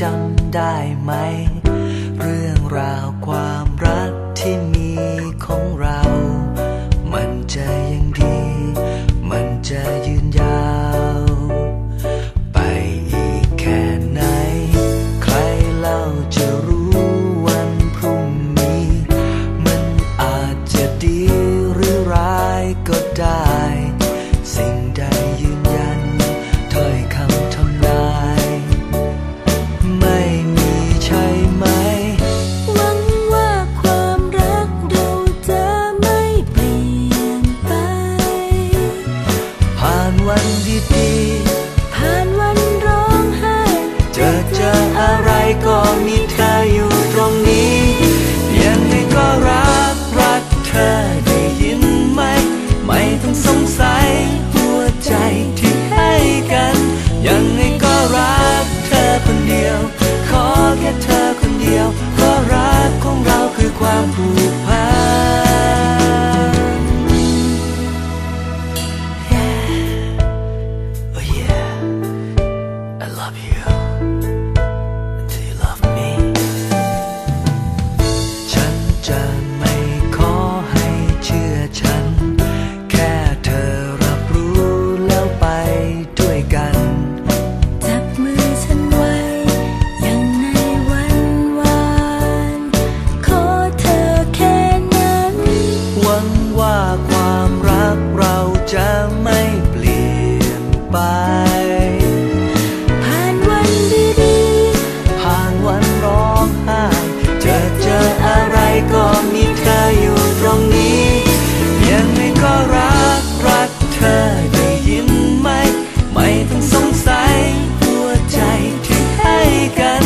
จำได้ไหม day. ไป ผ่านวันดีดีผ่านวันร้องไห้จะเจออะไรก็มีเธออยู่ตรงนี้ ยังไงก็รักรักเธอได้ยิ้ไหม ไม่ต้องสงสัยหัวใจที่ให้กัน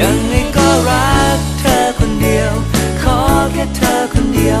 ยังไงก็รักเธอคนเดียว ขอแค่เธอคนเดียว